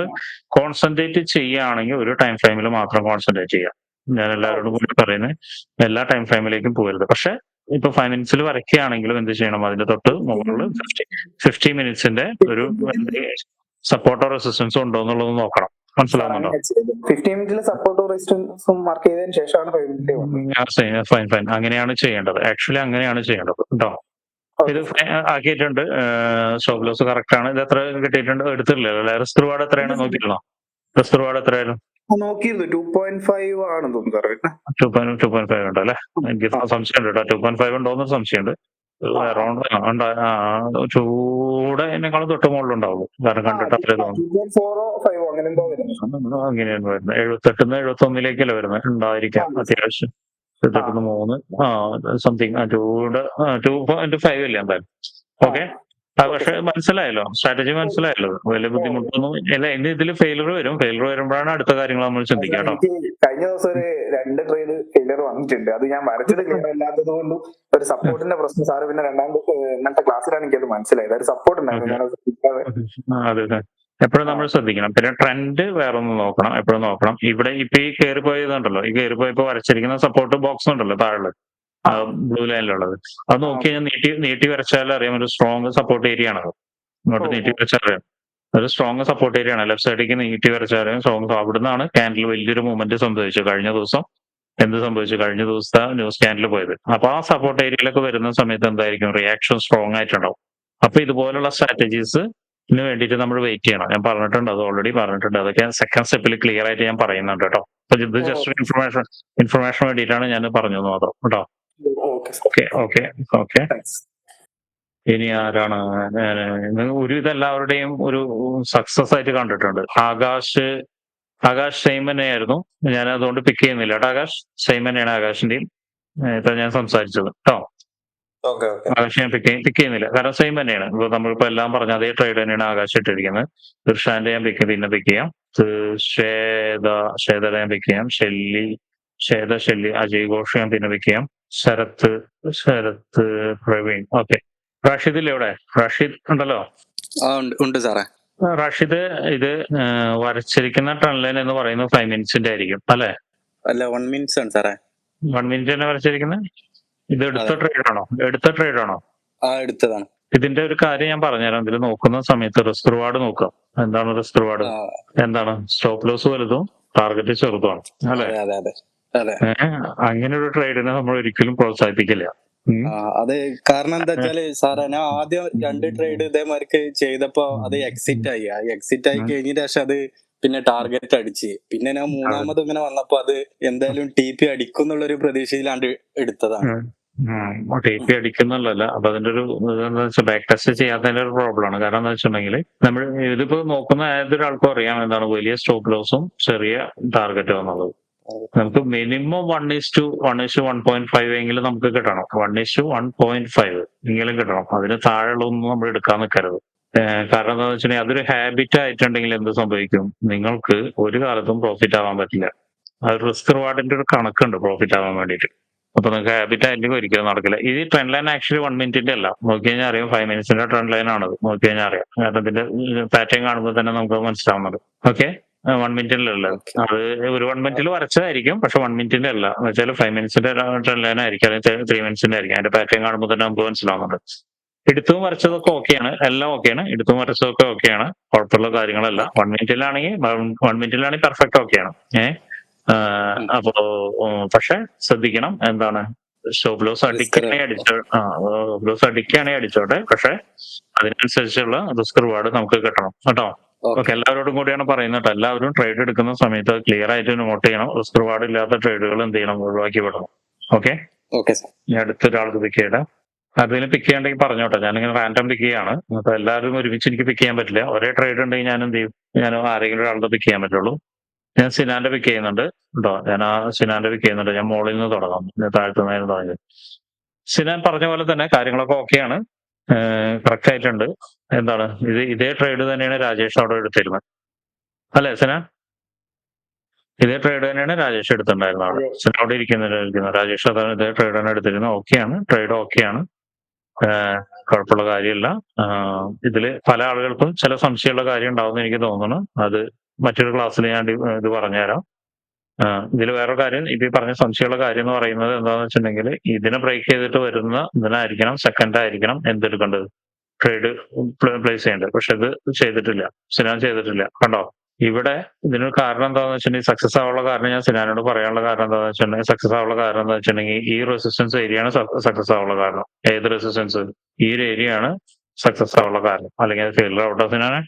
കോൺസെൻട്രേറ്റ് ചെയ്യുകയാണെങ്കിൽ ഒരു ടൈം ഫ്രെയിമിൽ മാത്രം കോൺസെൻട്രേറ്റ് ചെയ്യാം ഞാൻ എല്ലാവരോടും കൂടി പറയുന്നത് എല്ലാ ടൈം ഫ്രെയിമിലേക്കും പോകരുത്. പക്ഷെ ഇപ്പൊ ഫൈനൻസിൽ വരയ്ക്കുകയാണെങ്കിലും എന്ത് ചെയ്യണം? അതിന്റെ തൊട്ട് മുകളിൽ ഫിഫ്റ്റി ഫിഫ്റ്റി മിനിറ്റ്സിന്റെ ഒരു സപ്പോർട്ടോ റെസിസ്റ്റൻസോ ഉണ്ടോ എന്നുള്ളത് നോക്കണം. മനസ്സിലാവുന്നുണ്ടോ? മിനിറ്റിൽ സപ്പോർട്ടോ റെസിസ്റ്റൻസും മാർക്ക് ചെയ്തതിന് ശേഷമാണ് ഫൈൻ ഫൈൻ അങ്ങനെയാണ് ചെയ്യേണ്ടത്. ആക്ച്വലി അങ്ങനെയാണ് ചെയ്യേണ്ടത് കേട്ടോ ഇത് ആക്കിയിട്ടുണ്ട്. ഷോപ്പ് ലോസ് കറക്റ്റ് ആണ്. ഇത് എത്ര കിട്ടിയിട്ടുണ്ട്? എടുത്തില്ലല്ലോ അല്ലെ? റിസ്ക് റിവാർഡ് എത്രയാണ് നോക്കിയിട്ടുണ്ടോ റിസ്ക് റിവാർഡ് എത്രയായിരുന്നു? നോക്കിയിരുന്നു ടു പോയിന്റ് ഫൈവ് ആണെന്ന് തോന്നുന്നു two point two point five ഉണ്ട് അല്ലെ? എനിക്ക് സംശയമുണ്ട് കേട്ടോ. ടു പോയിന്റ് ഫൈവ് ഉണ്ടോ എന്ന് സംശയമുണ്ട് അറൗണ്ട് ചൂടെ എന്നെക്കാളും തൊട്ട് മുകളിലുണ്ടാവുള്ളൂ കാരണം കണ്ടിട്ട് അത്രേ തോന്നുന്നു. അങ്ങനെയാണ് വരുന്നത്. എഴുപത്തെട്ടിന്ന് എഴുപത്തി ഒന്നിലേക്കല്ലേ വരുന്നത്? ഉണ്ടായിരിക്കാം. അത്യാവശ്യം. എഴുപത്തെട്ടിന്ന് മൂന്ന്. ആ സംതിങ് ടൂടെ ടു പോയിന്റ് ഫൈവ് അല്ലേ എന്തായാലും? ഓക്കെ പക്ഷെ മനസ്സിലായല്ലോ. സ്ട്രാറ്റജി മനസ്സിലായല്ലോ. വലിയ ബുദ്ധിമുട്ടൊന്നും അല്ല ഇനി ഇതിൽ ഫെയിലർ വരും. ഫെയിലർ വരുമ്പോഴാണ് അടുത്ത കാര്യങ്ങൾ നമ്മൾ ചിന്തിക്കുക കഴിഞ്ഞ ദിവസം ഒരു രണ്ട് ട്രേഡ് ഫെയിലർ വന്നിട്ടുണ്ട്. അത് ഞാൻ വരച്ചത് ക്ലിയർ അല്ലാത്തത് കൊണ്ടും ഒരു സപ്പോർട്ടിന്റെ പ്രശ്നം. സാറ് പിന്നെ രണ്ടാം ഇന്നത്തെ ക്ലാസ്സിലാണ് അത് മനസ്സിലായത്. ഒരു സപ്പോർട്ട് ഉണ്ടായിരുന്നു. അതെ അതെ. എപ്പോഴും നമ്മൾ ശ്രദ്ധിക്കണം. പിന്നെ ട്രെൻഡ് വേറെ ഒന്ന് നോക്കണം. എപ്പോഴും നോക്കണം. ഇവിടെ ഇപ്പൊ ഈ കയറി പോയതുണ്ടല്ലോ ഈ കയറി പോയപ്പോ വരച്ചിരിക്കുന്ന സപ്പോർട്ട് ബോക്സ് ഉണ്ടല്ലോ താഴെ ബ്ലൂ ലൈനിലുള്ളത്. അത് നോക്കി കഴിഞ്ഞാൽ നീട്ടി നീട്ടി വരച്ചാൽ അറിയാം ഒരു സ്ട്രോങ് സപ്പോർട്ട് ഏരിയ ആണത്. ഇങ്ങോട്ട് നീട്ടി വരച്ചാൽ അറിയാം. ഒരു സ്ട്രോങ് സപ്പോർട്ട് ഏരിയ ആണ്. ലെഫ്റ്റ് സൈഡിലേക്ക് നീട്ടി വരച്ചാൽ സ്ട്രോങ് അവിടുന്നാണ് ക്യാൻഡിൽ വലിയൊരു മൂവ്മെന്റ് സംഭവിച്ചു കഴിഞ്ഞ ദിവസം. എന്ത് സംഭവിച്ചു? കഴിഞ്ഞ ദിവസത്തെ ന്യൂസ് ക്യാൻഡിൽ പോയത്. അപ്പൊ ആ സപ്പോർട്ട് ഏരിയയിലൊക്കെ വരുന്ന സമയത്ത് എന്തായിരിക്കും? റിയാക്ഷൻ സ്ട്രോങ് ആയിട്ടുണ്ടാവും. അപ്പൊ ഇതുപോലുള്ള സ്ട്രാറ്റജീസ് ഇതിന് വേണ്ടിയിട്ട് നമ്മൾ വെയിറ്റ് ചെയ്യണം. ഞാൻ പറഞ്ഞിട്ടുണ്ട് അത് ഓൾറെഡി പറഞ്ഞിട്ടുണ്ട്. അതൊക്കെ സെക്കൻഡ് സ്റ്റെപ്പിൽ ക്ലിയർ ആയിട്ട് ഞാൻ പറയുന്നുണ്ട് കേട്ടോ. അപ്പൊ ഇത് ജസ്റ്റ് ഇൻഫർമേഷൻ ഇൻഫർമേഷൻ വേണ്ടിയിട്ടാണ് ഞാൻ പറഞ്ഞത് മാത്രം. കേട്ടോ. ഓക്കെ ഓക്കെ ഓക്കെ ഇനി ആരാണ്? ഒരു ഇതെല്ലാവരുടെയും ഒരു സക്സസ് ആയിട്ട് കണ്ടിട്ടുണ്ട്. ആകാശ് ആകാശ് സെയിം ആയിരുന്നു ഞാൻ അതുകൊണ്ട് പിക്ക് ചെയ്യുന്നില്ല കേട്ടോ ആകാശ്. സൈമനെയാണ് ആകാശിന്റെയും. ഇപ്പൊ ഞാൻ സംസാരിച്ചത് കേട്ടോ. ആകാശ് ഞാൻ പിക്ക് പിക്ക് ചെയ്യുന്നില്ല. കാരണം സെയിം തന്നെയാണ് ഇപ്പൊ നമ്മളിപ്പോ എല്ലാം പറഞ്ഞ അതേ ട്രേഡ് തന്നെയാണ് ആകാശ് ഇട്ടിരിക്കുന്നത്. ഇർഷാന്റെ ഞാൻ പിക്ക് പിന്നെ പിക്ക് ചെയ്യാം. ശ്വേത ശ്വേതയുടെ ഞാൻ പിക്ക് ചെയ്യാം. ഷെല്ലി ശ്വേത ഷെല്ലി അജയ് ഘോഷ് ഞാൻ പിന്നെ പിക്ക് ചെയ്യാം. ശരത്ത് ശരത്ത് പ്രവീൺ. ഓക്കെ റഷീദ് ഇല്ലേ ഇവിടെ റാഷിദ് ഉണ്ടല്ലോ? ഉണ്ട് സാറേ. റഷീദ് ഇത് വരച്ചിരിക്കുന്ന ട്രെൻഡ് എന്ന് പറയുന്നത് ഫൈവ് മിനിറ്റ്സിന്റെ ആയിരിക്കും അല്ലെ? അല്ല വൺ മിനിറ്റ്സ് ആണ് സാറേ. വൺ മിനിറ്റ് തന്നെ വരച്ചിരിക്കുന്നത്? ഇത് എടുത്ത. ട്രേഡ് ആണോ? എടുത്ത ട്രേഡ് ആണോ? ആ എടുത്തതാണ്. ഇതിന്റെ ഒരു കാര്യം ഞാൻ പറഞ്ഞുതരാം. ഇതിൽ നോക്കുന്ന സമയത്ത് റിസ്ക് റിവാർഡ് നോക്കുക. എന്താണ് റിസ്ക് റിവാർഡ് എന്താണ്? സ്റ്റോപ്പ് ലോസ് വലുതും ടാർഗറ്റ് ചെറുതുമാണ്. അല്ലെ? അങ്ങനെ ഒരു ട്രേഡിനെ നമ്മൾ ഒരിക്കലും പ്രോത്സാഹിപ്പിക്കില്ല. അത് കാരണം എന്താ വെച്ചാൽ സാറേ ഞാൻ ആദ്യം രണ്ട് ട്രേഡ് ഇതേമാർക്ക് ചെയ്തപ്പോ അത് എക്സിറ്റ് ആയി. എക്സിറ്റ് ആയി കഴിഞ്ഞിട്ട് പക്ഷെ അത് പിന്നെ ടാർഗറ്റ് അടിച്ച്. പിന്നെ ഞാൻ മൂന്നാമത് ഇങ്ങനെ വന്നപ്പോ അത് എന്തായാലും ടി പി അടിക്കും എന്നുള്ളൊരു പ്രതീക്ഷയിലാണ്ട് എടുത്തതാണ്. ടി പി അടിക്കുന്നുള്ളല്ല അപ്പൊ അതിന്റെ ഒരു ബാക്ക് ടെസ്റ്റ് ചെയ്യാത്തതിന്റെ ഒരു പ്രോബ്ലം ആണ്. കാരണം എന്താ വെച്ചിട്ടുണ്ടെങ്കിൽ നമ്മൾ ഇതിപ്പോ നോക്കുന്ന ഏതൊരാൾക്കും അറിയാം എന്താണ് വലിയ സ്റ്റോപ്പ് ലോസും ചെറിയ ടാർഗറ്റും എന്നുള്ളത്. നമുക്ക് minimum one is two one is one point five എങ്കിലും നമുക്ക് കിട്ടണം. One is one point five എങ്കിലും കിട്ടണം. അതിന് താഴെയുള്ളതൊന്നും നമ്മൾ എടുക്കാൻ നിൽക്കരുത്. കാരണം എന്താണെന്ന് വെച്ചിട്ടുണ്ടെങ്കിൽ അതൊരു ഹാബിറ്റ് ആയിട്ടുണ്ടെങ്കിൽ എന്ത് സംഭവിക്കും? നിങ്ങൾക്ക് ഒരു കാലത്തും പ്രോഫിറ്റ് ആവാൻ പറ്റില്ല. അത് റിസ്ക് റിവാർഡിന്റെ ഒരു കണക്കുണ്ട് പ്രോഫിറ്റ് ആവാൻ വേണ്ടിയിട്ട്. അപ്പൊ നിങ്ങൾക്ക് ഹാബിറ്റ് ആയിട്ട് ഒരിക്കലും നടക്കില്ല. ഈ ട്രെൻഡ് ലൈൻ ആക്ച്വലി വൺ മിനിറ്റിന്റെ അല്ല. നോക്കി കഴിഞ്ഞാൽ അറിയാം ഫൈവ് മിനിറ്റ്സിന്റെ ട്രെൻഡ് ലൈൻ ആണത്. നോക്കി കഴിഞ്ഞാൽ അറിയാം. കാരണം ഇതിന്റെ പാറ്റേൺ കാണുമ്പോൾ തന്നെ നമുക്ക് മനസ്സിലാവുന്നത് ഓക്കെ വൺ മിനിറ്റിലല്ല അത് ഒരു വൺ മിനിറ്റിൽ വരച്ചതായിരിക്കും പക്ഷെ വൺ മിനിറ്റിന്റെ അല്ല. എന്ന് വെച്ചാൽ ഫൈവ് മിനിറ്റ്സിന്റെ ട്രെൻഡ് ലൈൻ ആയിരിക്കും അല്ലെങ്കിൽ ത്രീ മിനിറ്റ്സിന്റെ ആയിരിക്കും. അതിന്റെ പാറ്റേൺ കാണുമ്പോൾ തന്നെ നമുക്ക് മനസ്സിലാവുന്നുണ്ട് എടുത്തും വരച്ചതൊക്കെ ഓക്കെയാണ് എല്ലാം ഓക്കെയാണ് എടുത്തും വരച്ചതൊക്കെ ഓക്കെയാണ് കുഴപ്പമുള്ള കാര്യങ്ങളല്ല. വൺ മിനിറ്റിലാണെങ്കിൽ വൺ മിനിറ്റിലാണെങ്കിൽ പെർഫെക്റ്റ് ഓക്കെയാണ് ഏഹ് അപ്പോ പക്ഷെ ശ്രദ്ധിക്കണം. എന്താണ്? സ്റ്റോപ്പ് ലോസ് അടിക്കുകയാണെങ്കിൽ അടിച്ചോ ആ സ്റ്റോപ്പ് ലോസ് അടിക്കുകയാണെങ്കിൽ അടിച്ചോട്ടെ. പക്ഷെ അതിനനുസരിച്ചുള്ള റിസ്ക് റിവാർഡ് നമുക്ക് കിട്ടണം. കേട്ടോ? ഓക്കെ. എല്ലാവരോടും കൂടിയാണ് പറയുന്നത് കേട്ടോ. എല്ലാവരും ട്രേഡ് എടുക്കുന്ന സമയത്ത് ക്ലിയർ ആയിട്ട് നോട്ട് ചെയ്യണം. റിസ്ക് റിവാർഡ് ഇല്ലാത്ത ട്രേഡുകൾ എന്ത് ചെയ്യണം? ഒഴിവാക്കി വിടണം. ഓക്കെ? Okay sir. ഞാൻ അടുത്തൊരാൾക്ക് പിക്ക് ചെയ്യട്ടെ അതിന് പിക്ക് ചെയ്യണ്ടെങ്കിൽ പറഞ്ഞോട്ടെ ഞാനിങ്ങനെ റാൻഡം പിക്ക് ചെയ്യാണ്. അപ്പൊ എല്ലാവരും ഒരുമിച്ച് എനിക്ക് പിക്ക് ചെയ്യാൻ പറ്റില്ല. ഒരേ ട്രേഡ് ഉണ്ടെങ്കിൽ ഞാൻ എന്ത് ചെയ്യും? ഞാൻ ആരെങ്കിലും ഒരാളുടെ പിക്ക് ചെയ്യാൻ പറ്റുള്ളൂ. ഞാൻ സിനാന്റെ പിക്ക് ചെയ്യുന്നുണ്ട് കേട്ടോ. ഞാൻ ആ സിനാന്റെ പിക്ക് ചെയ്യുന്നുണ്ട്. ഞാൻ മുകളിൽ നിന്ന് തുടങ്ങാം. താഴ്ത്തുന്നതിന് തുടങ്ങി. സിനാൻ പറഞ്ഞ പോലെ തന്നെ കാര്യങ്ങളൊക്കെ ഓക്കെയാണ് കറക്റ്റ് ആയിട്ടുണ്ട്. എന്താണ്? ഇത് ഇതേ ട്രേഡ് തന്നെയാണ് രാജേഷ് അവിടെ എടുത്തിരുന്നത്. അല്ലേ സന? ഇതേ ട്രേഡ് തന്നെയാണ് രാജേഷ് എടുത്തിട്ടുണ്ടായിരുന്നത് അവിടെ. സന അവിടെ ഇരിക്കുന്നത് രാജേഷ് അതാണ് ഇതേ ട്രേഡ് തന്നെ എടുത്തിരുന്നത്. ഓക്കെയാണ് ട്രേഡ് ഓക്കെയാണ് കുഴപ്പമുള്ള കാര്യമില്ല. ഇതിൽ പല ആളുകൾക്കും ചില സംശയമുള്ള കാര്യം ഉണ്ടാവും എനിക്ക് തോന്നുന്നു. അത് മറ്റൊരു ക്ലാസ്സിൽ ഞാൻ ഇത് പറഞ്ഞുതരാം. ഇതിൽ വേറെ കാര്യം ഇത് പറഞ്ഞ സംശയമുള്ള കാര്യം എന്ന് പറയുന്നത് എന്താണെന്ന് വെച്ചിട്ടുണ്ടെങ്കിൽ ഇതിനെ ബ്രേക്ക് ചെയ്തിട്ട് വരുന്ന ഇതിനായിരിക്കണം സെക്കൻഡ് ആയിരിക്കണം എന്തെടുക്കേണ്ടത്. ട്രേഡ് പ്ലേസ് ചെയ്യേണ്ടത്. പക്ഷെ ഇത് ചെയ്തിട്ടില്ല. സിനാൻ ചെയ്തിട്ടില്ല. കണ്ടോ? ഇവിടെ ഇതിന് കാരണം എന്താണെന്ന് വെച്ചിട്ടുണ്ടെങ്കിൽ സക്സസ് ആവാനുള്ള കാരണം ഞാൻ സിനാനോട് പറയാനുള്ള കാരണം എന്താണെന്ന് വെച്ചിട്ടുണ്ടെങ്കിൽ സക്സസ് ആവാനുള്ള കാരണം എന്താ വെച്ചിട്ടുണ്ടെങ്കിൽ ഈ റെസിസ്റ്റൻസ് ഏരിയയാണ് സക്സസ് ആവാനുള്ള കാരണം. ഏത് റെസിസ്റ്റൻസ് ഈ ഒരു ഏരിയ ആണ് സക്സസ് ആവാനുള്ള കാരണം. അല്ലെങ്കിൽ അത് ഫെയിലർ ഔട്ട് ഓഫ് സിനാനെ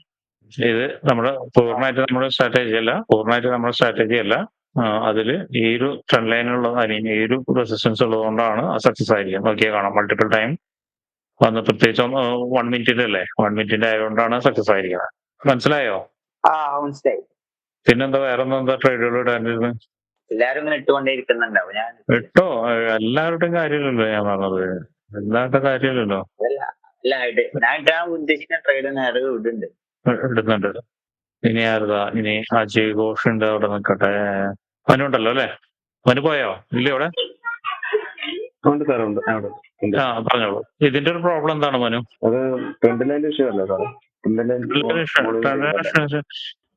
ഇത് നമ്മുടെ പൂർണമായിട്ട് നമ്മുടെ സ്ട്രാറ്റജി അല്ല. പൂർണമായിട്ട് നമ്മുടെ സ്ട്രാറ്റജി അല്ല. അതിൽ ഈ ഒരു ട്രെൻഡ് ലൈനുള്ള അല്ലെങ്കിൽ ഈ ഒരു റെസിസ്റ്റൻസ് ഉള്ളതുകൊണ്ടാണ് സക്സസ് ആയിരിക്കും നോക്കിയാൽ കാണാം. മൾട്ടിപ്പിൾ ടൈം വന്ന് പ്രത്യേകിച്ച് വൺ മിനിറ്റിന്റെ അല്ലേ വൺ മിനിറ്റിന്റെ ആയതുകൊണ്ടാണ് സക്സസ് ആയിരിക്കുന്നത് മനസ്സിലായോ? ആ മനസ്സിലായി. പിന്നെന്താ വേറെ എന്താ ട്രേഡുകൾ ഇടാനിരുന്നു? എല്ലാരും ഇങ്ങനെ ഞാൻ ഇട്ടോ? എല്ലാവരുടെയും കാര്യമില്ലല്ലോ ഞാൻ പറഞ്ഞത്. എല്ലാവരുടെ കാര്യമില്ലല്ലോ. അല്ല ഞാൻ ഇടാൻ ഉദ്ദേശിക്കുന്ന ട്രേഡ് നേരെ ഇടുന്നുണ്ട്. ഇനി ആരുതാ? ഇനി അജയ് ഘോഷ് ഉണ്ട് അവിടെ നിൽക്കട്ടെ അവനുണ്ടല്ലോ അല്ലെ? അവന് പോയോ ഇല്ലേ ഇവിടെ ഉണ്ട് സാർ ഉണ്ട്. ഉണ്ട്. ആ പറഞ്ഞോളൂ. ഇതിന്റെ ഒരു പ്രോബ്ലം എന്താണ് മനു? അത് ട്രെൻഡ് ലൈൻ ഇഷ്യൂ അല്ലേ സാറേ.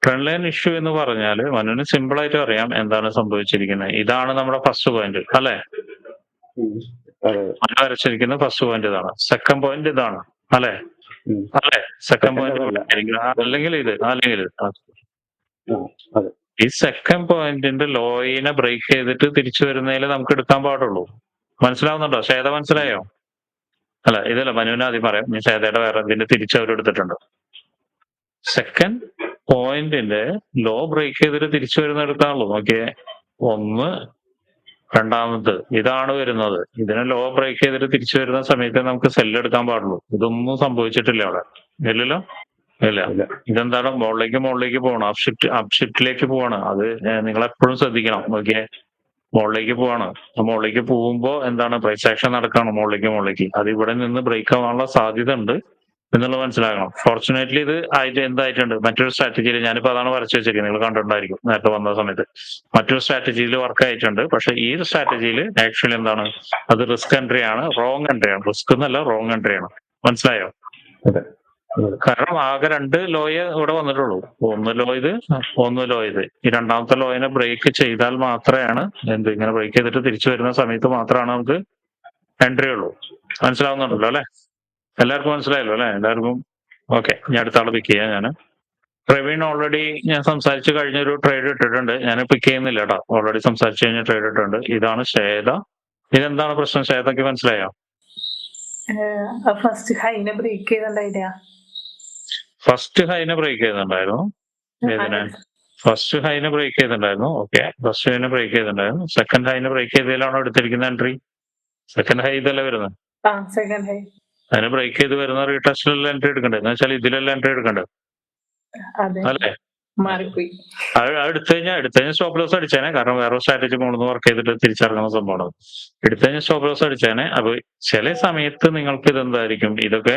ട്രെൻഡ് ലൈൻ ഇഷ്യൂ എന്ന് പറഞ്ഞാൽ മനുവിന് സിമ്പിൾ ആയിട്ട് അറിയാം എന്താണ് സംഭവിച്ചിരിക്കുന്നത്. ഇതാണ് നമ്മുടെ ഫസ്റ്റ് പോയിന്റ് അല്ലെ? മനു വരച്ചിരിക്കുന്ന ഫസ്റ്റ് പോയിന്റ് ഇതാണ്. സെക്കൻഡ് പോയിന്റ് ഇതാണ്. അല്ലെ. അല്ലെ? സെക്കൻഡ് പോയിന്റ് അല്ലെങ്കിൽ ഇത് അല്ലെങ്കിൽ ഇത്. ഈ സെക്കൻഡ് പോയിന്റിന്റെ ലോയിനെ ബ്രേക്ക് ചെയ്തിട്ട് തിരിച്ചു വരുന്നതിൽ നമുക്ക് എടുക്കാൻ പാടുള്ളൂ. മനസ്സിലാവുന്നുണ്ടോ? ശ്വേത മനസ്സിലായോ? അല്ല ഇതല്ല മനുവിന് ആദ്യം പറയാം. ഞാൻ ശ്വേതയുടെ വേറെ ഇതിന്റെ തിരിച്ചവരെടുത്തിട്ടുണ്ട് സെക്കൻഡ് പോയിന്റിന്റെ ലോ ബ്രേക്ക് ചെയ്തിട്ട് തിരിച്ചു വരുന്ന എടുക്കാനുള്ളൂ നോക്കിയേ. ഒന്ന് രണ്ടാമത് ഇതാണ് വരുന്നത്. ഇതിനെ ലോ ബ്രേക്ക് ചെയ്തിട്ട് തിരിച്ചു വരുന്ന സമയത്ത് നമുക്ക് സെല്ല് എടുക്കാൻ പാടുള്ളൂ. ഇതൊന്നും സംഭവിച്ചിട്ടില്ല അവിടെ. ഇല്ലല്ലോ? ഇല്ല. ഇതെന്താണ്? മുകളിലേക്ക് മുകളിലേക്ക് പോകണം. അപ് ഷിഫ്റ്റ് അപ് ഷിഫ്റ്റിലേക്ക് പോവാണ്. അത് നിങ്ങൾ എപ്പോഴും ശ്രദ്ധിക്കണം. നോക്കിയേ. മുകളിലേക്ക് പോവാണ്. മുകളിലേക്ക് പോകുമ്പോ എന്താണ്? പ്രൈസ് ആക്ഷൻ നടക്കുകയാണ് മുകളിലേക്ക് മുകളിലേക്ക്. അത് ഇവിടെ നിന്ന് ബ്രേക്ക് ആവാനുള്ള സാധ്യത ഉണ്ട് എന്നുള്ളത് മനസ്സിലാക്കണം. ഫോർച്ചുനേറ്റ്ലി ഇത് ആയിട്ട് എന്തായിട്ടുണ്ട്? മറ്റൊരു സ്ട്രാറ്റജിയിൽ ഞാനിപ്പോ അതാണ് വരച്ചു വെച്ചിരിക്കുന്നത് നിങ്ങൾ കണ്ടിട്ടുണ്ടായിരിക്കും നേരത്തെ വന്ന സമയത്ത്. മറ്റൊരു സ്ട്രാറ്റജിയിൽ വർക്ക് ആയിട്ടുണ്ട്. പക്ഷെ ഈ ഒരു സ്ട്രാറ്റജിയിൽ ആക്ച്വലി എന്താണ്? അത് റിസ്ക് എൻട്രി ആണ് റോങ് എൻട്രി ആണ്. റിസ്ക് എന്നല്ല റോങ് എൻട്രി ആണ്. മനസ്സിലായോ? കാരണം ആകെ രണ്ട് ലോയെ ഇവിടെ വന്നിട്ടുള്ളൂ. ഒന്ന് ലോ ഇത് ഒന്ന് ലോ ഇത് ഈ രണ്ടാമത്തെ ലോയിനെ ബ്രേക്ക് ചെയ്താൽ മാത്രമാണ് എന്ത് ഇങ്ങനെ ബ്രേക്ക് ചെയ്തിട്ട് തിരിച്ചു വരുന്ന സമയത്ത് മാത്രമാണ് നമുക്ക് എൻട്രി ഉള്ളൂ. മനസ്സിലാവുന്നുണ്ടല്ലോ അല്ലെ? എല്ലാവർക്കും മനസ്സിലായല്ലോ അല്ലെ? എല്ലാവർക്കും ഓക്കെ ഞാൻ അടുത്ത ആളെ പിക്ക് ചെയ്യാം ഞാൻ പ്രവീൺ ഓൾറെഡി ഞാൻ സംസാരിച്ചു കഴിഞ്ഞ ഒരു ട്രേഡ് ഇട്ടിട്ടുണ്ട്. ഞാൻ പിക്ക് ചെയ്യുന്നില്ല കേട്ടോ. ഓൾറെഡി സംസാരിച്ചു കഴിഞ്ഞ ട്രേഡ് ഇട്ടിട്ടുണ്ട്. ഇതാണ് ശ്വേത. ഇതെന്താണ് പ്രശ്നം? ശ്വേതയ്ക്ക് മനസ്സിലായോ? ഫസ്റ്റ് ഹൈനെ ബ്രേക്ക് ചെയ്തിട്ടുണ്ടായില്ല ഫസ്റ്റ് ഹൈനെ ബ്രേക്ക് ചെയ്തിട്ടുണ്ടായിരുന്നു. വേദന ഫസ്റ്റ് ഹൈനെ ബ്രേക്ക് ചെയ്തിട്ടുണ്ടായിരുന്നു. ഓക്കെ ഫസ്റ്റ് ഹൈനെ ബ്രേക്ക് ചെയ്തിട്ടുണ്ടായിരുന്നു. സെക്കൻഡ് ഹൈനെ ബ്രേക്ക് ചെയ്തതിലാണോ എടുത്തിരിക്കുന്ന എൻട്രി സെക്കൻഡ് ഹൈ ഇതല്ലേ വരുന്നത്? അതിനെ ബ്രേക്ക് ചെയ്ത് വരുന്ന റീടെസ്റ്റിലുള്ള എൻട്രി എടുക്കണ്ടേ? എന്ന് വെച്ചാൽ ഇതിലെല്ലാം എൻട്രി എടുക്കണ്ടേ? അതെ. അല്ലേ? അത് എടുത്തു കഴിഞ്ഞാൽ എടുത്തു കഴിഞ്ഞാൽ സ്റ്റോപ്പ് ലോസ് അടിച്ചേനെ. കാരണം വേറെ സ്ട്രാറ്റജി കൊണ്ടുവന്ന് വർക്ക് ചെയ്തിട്ട് തിരിച്ചറങ്ങുന്ന സംഭവമാണ്. എടുത്തു കഴിഞ്ഞാൽ സ്റ്റോപ്പ് ലോസ് അടിച്ചേനെ. അപ്പൊ ചില സമയത്ത് നിങ്ങൾക്ക് ഇതെന്തായിരിക്കും? ഇതൊക്കെ